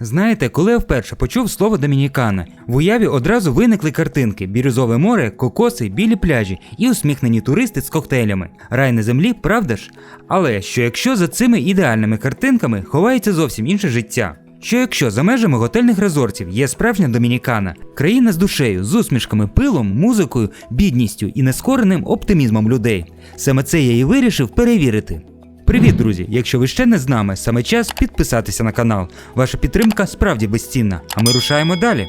Знаєте, коли я вперше почув слово домінікана, в уяві одразу виникли картинки: бірюзове море, кокоси, білі пляжі і усміхнені туристи з коктейлями. Рай на землі, правда ж? Але що якщо за цими ідеальними картинками ховається зовсім інше життя? Що якщо за межами готельних резортів є справжня домінікана, країна з душею, з усмішками, пилом, музикою, бідністю і нескореним оптимізмом людей? Саме це я і вирішив перевірити. Привіт, друзі! Якщо ви ще не з нами, саме час підписатися на канал. Ваша підтримка справді безцінна. А ми рушаємо далі.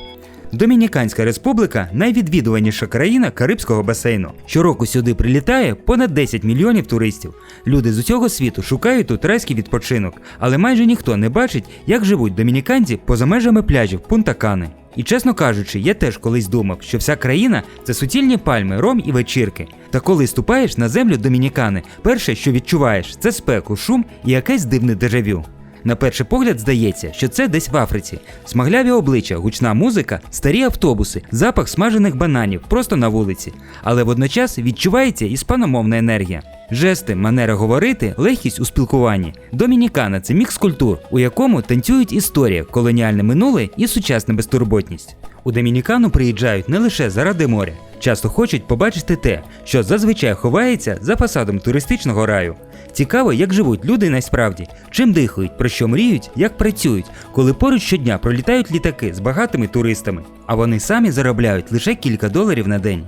Домініканська республіка найвідвідуваніша країна Карибського басейну. Щороку сюди прилітає понад 10 мільйонів туристів. Люди з усього світу шукають тут райський відпочинок, але майже ніхто не бачить, як живуть домініканці поза межами пляжів Пунта-Кани. І чесно кажучи, я теж колись думав, що вся країна це суцільні пальми, ром і вечірки. Та коли ступаєш на землю домінікани, перше, що відчуваєш, це спеку, шум і якесь дивне дежавю. На перший погляд здається, що це десь в Африці. Смагляві обличчя, гучна музика, старі автобуси, запах смажених бананів просто на вулиці. Але водночас відчувається іспаномовна енергія. Жести, манера говорити, легкість у спілкуванні. Домінікана це мікс культур, у якому танцюють історія, колоніальне минуле і сучасна безтурботність. У Домінікану приїжджають не лише заради моря, часто хочуть побачити те, що зазвичай ховається за фасадом туристичного раю. Цікаво, як живуть люди насправді, чим дихають, про що мріють, як працюють, коли поруч щодня пролітають літаки з багатими туристами, а вони самі заробляють лише кілька доларів на день.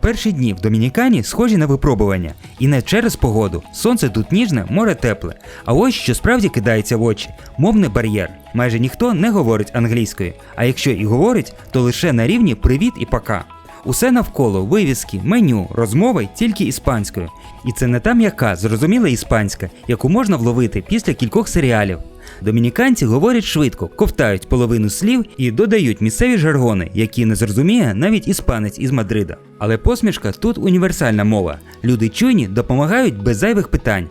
Перші дні в Домінікані схожі на випробування, і не через погоду. Сонце тут ніжне, море тепле. А ось що справді кидається в очі мовний бар'єр. Майже ніхто не говорить англійською, а якщо і говорить, то лише на рівні привіт і пока. Усе навколо вивіски, меню, розмови тільки іспанською. І це не та м'яка, зрозуміла іспанська, яку можна вловити після кількох серіалів. Домініканці говорять швидко, ковтають половину слів і додають місцеві жаргони, які не зрозуміє навіть іспанець із Мадрида. Але посмішка тут універсальна мова. Люди чуйні допомагають без зайвих питань.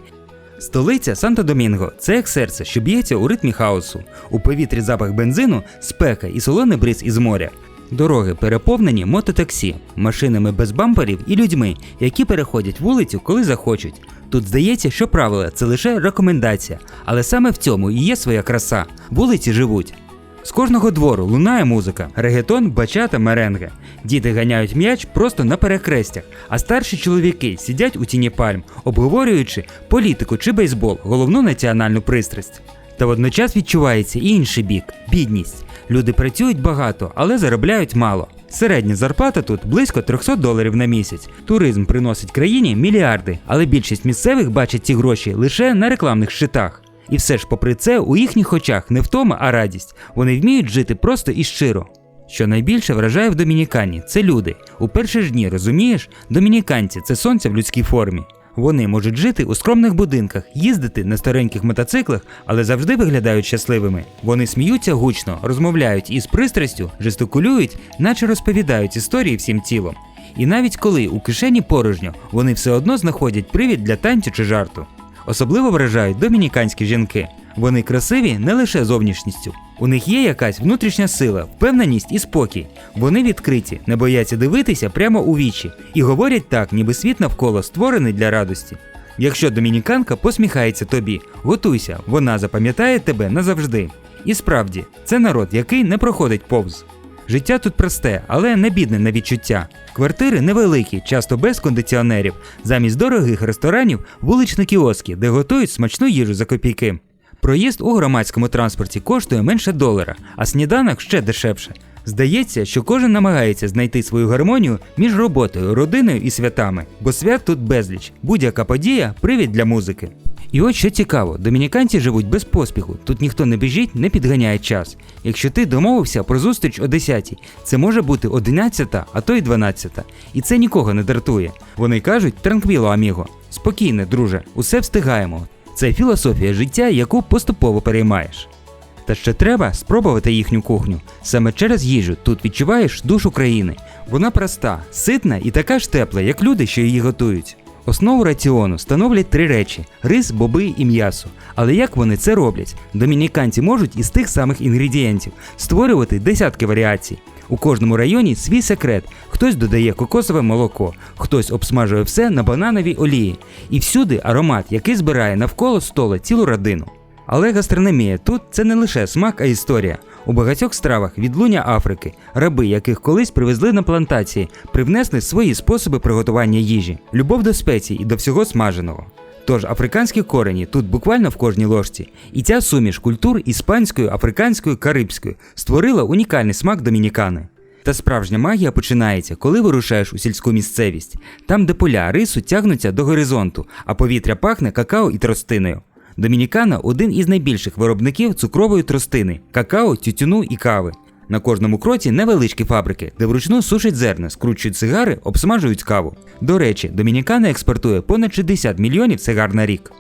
Столиця Санто-Домінго це як серце, що б'ється у ритмі хаосу. У повітрі запах бензину, спека і солоний бриз із моря. Дороги переповнені мототаксі, машинами без бамперів і людьми, які переходять вулицю, коли захочуть. Тут здається, що правила це лише рекомендація, але саме в цьому і є своя краса. Вулиці живуть. З кожного двору лунає музика, регетон, бачата, меренге. Діти ганяють м'яч просто на перехрестях, а старші чоловіки сидять у тіні пальм, обговорюючи політику чи бейсбол, головну національну пристрасть. Та водночас відчувається і інший бік бідність. Люди працюють багато, але заробляють мало. Середня зарплата тут близько 300 доларів на місяць. Туризм приносить країні мільярди, але більшість місцевих бачать ці гроші лише на рекламних щитах. І все ж, попри це, у їхніх очах не втома, а радість. Вони вміють жити просто і щиро. Що найбільше вражає в Домінікані, це люди. У перші ж дні, розумієш, домініканці це сонце в людській формі. Вони можуть жити у скромних будинках, їздити на стареньких мотоциклах, але завжди виглядають щасливими. Вони сміються гучно, розмовляють із пристрастю, жестикулюють, наче розповідають історії всім тілом. І навіть коли у кишені порожньо, вони все одно знаходять привід для танцю чи жарту. Особливо вражають домініканські жінки. Вони красиві не лише зовнішністю. У них є якась внутрішня сила, впевненість і спокій. Вони відкриті, не бояться дивитися прямо у вічі і говорять так, ніби світ навколо створений для радості. Якщо домініканка посміхається тобі, готуйся, вона запам'ятає тебе назавжди. І справді, це народ, який не проходить повз. Життя тут просте, але не бідне на відчуття. Квартири невеликі, часто без кондиціонерів. Замість дорогих ресторанів вуличні кіоски, де готують смачну їжу за копійки. Проїзд у громадському транспорті коштує менше долара, а сніданок ще дешевше. Здається, що кожен намагається знайти свою гармонію між роботою, родиною і святами, бо свят тут безліч, будь-яка подія привід для музики. І от що цікаво, домініканці живуть без поспіху. Тут ніхто не біжить, не підганяє час. Якщо ти домовився про зустріч о 10, це може бути 11, а то й 12. І це нікого не дратує. Вони кажуть транквіло, аміго. Спокійне, друже, усе встигаємо. Це філософія життя, яку поступово переймаєш. Та ще треба спробувати їхню кухню. Саме через їжу тут відчуваєш душу країни. Вона проста, ситна і така ж тепла, як люди, що її готують. Основу раціону становлять три речі: рис, боби і м'ясо. Але як вони це роблять? Домініканці можуть із тих самих інгредієнтів створювати десятки варіацій. У кожному районі свій секрет. Хтось додає кокосове молоко, хтось обсмажує все на банановій олії. І всюди аромат, який збирає навколо стола цілу родину. Але гастрономія тут це не лише смак, а історія. У багатьох стравах відлуння Африки, раби, яких колись привезли на плантації, привнесли свої способи приготування їжі, любов до спецій і до всього смаженого. Тож африканські корені тут буквально в кожній ложці, і ця суміш культур іспанською, африканською, карибською створила унікальний смак домінікани. Та справжня магія починається, коли вирушаєш у сільську місцевість, там, де поля рису тягнуться до горизонту, а повітря пахне какао і тростиною. Домінікана один із найбільших виробників цукрової тростини, какао, тютюну і кави. На кожному кроці невеличкі фабрики, де вручну сушать зерна, скручують сигари, обсмажують каву. До речі, Домінікана експортує понад 60 мільйонів сигар на рік.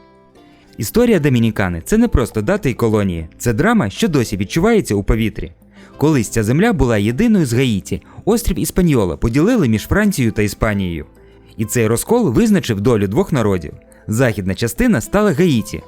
Історія Домінікани це не просто дати й колонії, це драма, що досі відчувається у повітрі. Колись ця земля була єдиною з Гаїті, острів Іспаньола поділили між Францією та Іспанією. І цей розкол визначив долю двох народів. Західна частина стала Гаїті,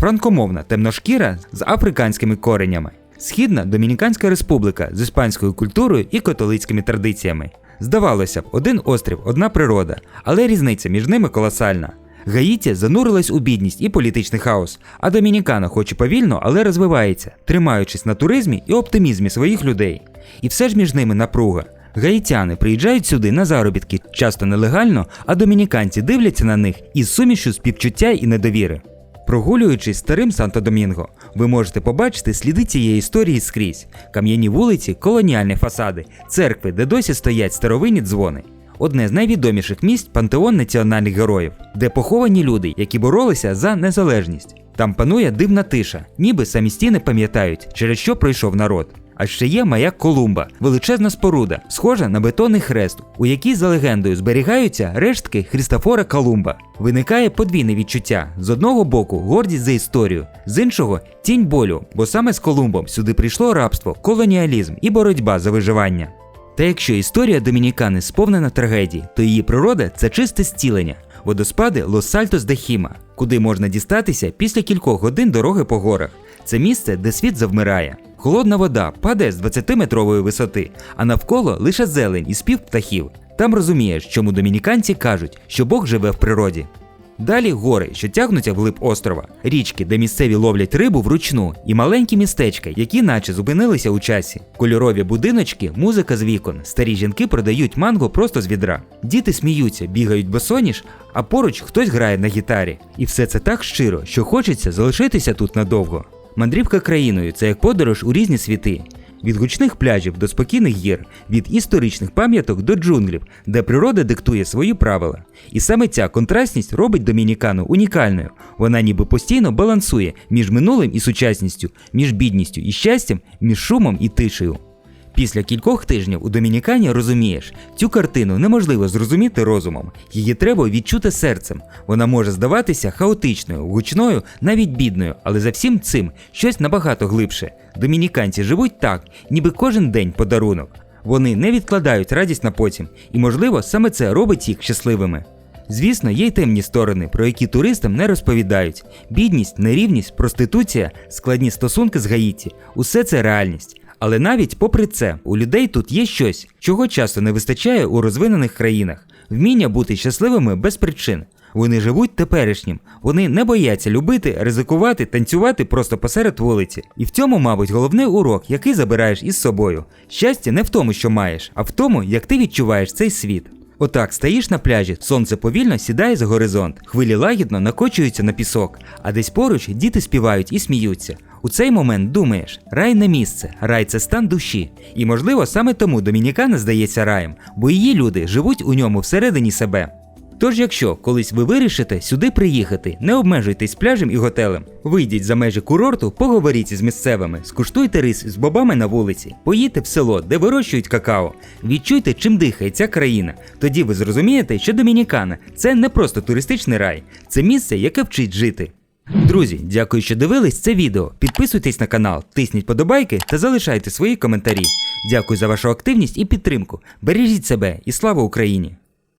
франкомовна темношкіра з африканськими коренями, східна Домініканська республіка з іспанською культурою і католицькими традиціями. Здавалося б, один острів, одна природа, але різниця між ними колосальна. Гаїті занурилась у бідність і політичний хаос, а Домінікана, хоч і повільно, але розвивається, тримаючись на туризмі і оптимізмі своїх людей. І все ж між ними напруга. Гаїтяни приїжджають сюди на заробітки, часто нелегально, а домініканці дивляться на них із сумішю співчуття і недовіри. Прогулюючись старим Санто-Домінго, ви можете побачити сліди цієї історії скрізь: кам'яні вулиці, колоніальні фасади, церкви, де досі стоять старовинні дзвони. Одне з найвідоміших місць пантеон національних героїв, де поховані люди, які боролися за незалежність. Там панує дивна тиша, ніби самі стіни пам'ятають, через що пройшов народ. А ще є маяк Колумба, величезна споруда, схожа на бетонний хрест, у якій за легендою зберігаються рештки Христофора Колумба. Виникає подвійне відчуття: з одного боку гордість за історію, з іншого тінь болю, бо саме з Колумбом сюди прийшло рабство, колоніалізм і боротьба за виживання. Та якщо історія Домінікани сповнена трагедій, то її природа це чисте зцілення, водоспади Лос-Сальтос де Хіма, куди можна дістатися після кількох годин дороги по горах. Це місце, де світ завмирає. Холодна вода падає з 20-метрової висоти, а навколо лише зелень і спів птахів. Там розумієш, чому домініканці кажуть, що Бог живе в природі. Далі гори, що тягнуться вглиб острова, річки, де місцеві ловлять рибу вручну, і маленькі містечка, які наче зупинилися у часі. Кольорові будиночки, музика з вікон, старі жінки продають манго просто з відра. Діти сміються, бігають босоніж, а поруч хтось грає на гітарі. І все це так щиро, що хочеться залишитися тут надовго. Мандрівка країною це як подорож у різні світи. Від гучних пляжів до спокійних гір, від історичних пам'яток до джунглів, де природа диктує свої правила. І саме ця контрастність робить Домінікану унікальною. Вона ніби постійно балансує між минулим і сучасністю, між бідністю і щастям, між шумом і тишею. Після кількох тижнів у Домінікані розумієш, цю картину неможливо зрозуміти розумом, її треба відчути серцем. Вона може здаватися хаотичною, гучною, навіть бідною, але за всім цим щось набагато глибше. Домініканці живуть так, ніби кожен день подарунок. Вони не відкладають радість на потім, і, можливо, саме це робить їх щасливими. Звісно, є й темні сторони, про які туристам не розповідають: бідність, нерівність, проституція, складні стосунки з Гаїті усе це реальність. Але навіть попри це, у людей тут є щось, чого часто не вистачає у розвинених країнах вміння бути щасливими без причин. Вони живуть теперішнім, вони не бояться любити, ризикувати, танцювати просто посеред вулиці. І в цьому, мабуть, головний урок, який забираєш із собою. Щастя не в тому, що маєш, а в тому, як ти відчуваєш цей світ. Отак стоїш на пляжі, сонце повільно сідає за горизонт, хвилі лагідно накочуються на пісок, а десь поруч діти співають і сміються. У цей момент думаєш, рай не місце, рай це стан душі. І можливо саме тому Домінікана здається раєм, бо її люди живуть у ньому всередині себе. Тож, якщо колись ви вирішите сюди приїхати, не обмежуйтесь пляжем і готелем. Вийдіть за межі курорту, поговоріть із місцевими, скуштуйте рис з бобами на вулиці, поїдьте в село, де вирощують какао. Відчуйте, чим дихає ця країна. Тоді ви зрозумієте, що Домінікана це не просто туристичний рай, це місце, яке вчить жити. Друзі, дякую, що дивились це відео. Підписуйтесь на канал, тисніть подобайки та залишайте свої коментарі. Дякую за вашу активність і підтримку. Бережіть себе і слава Україні!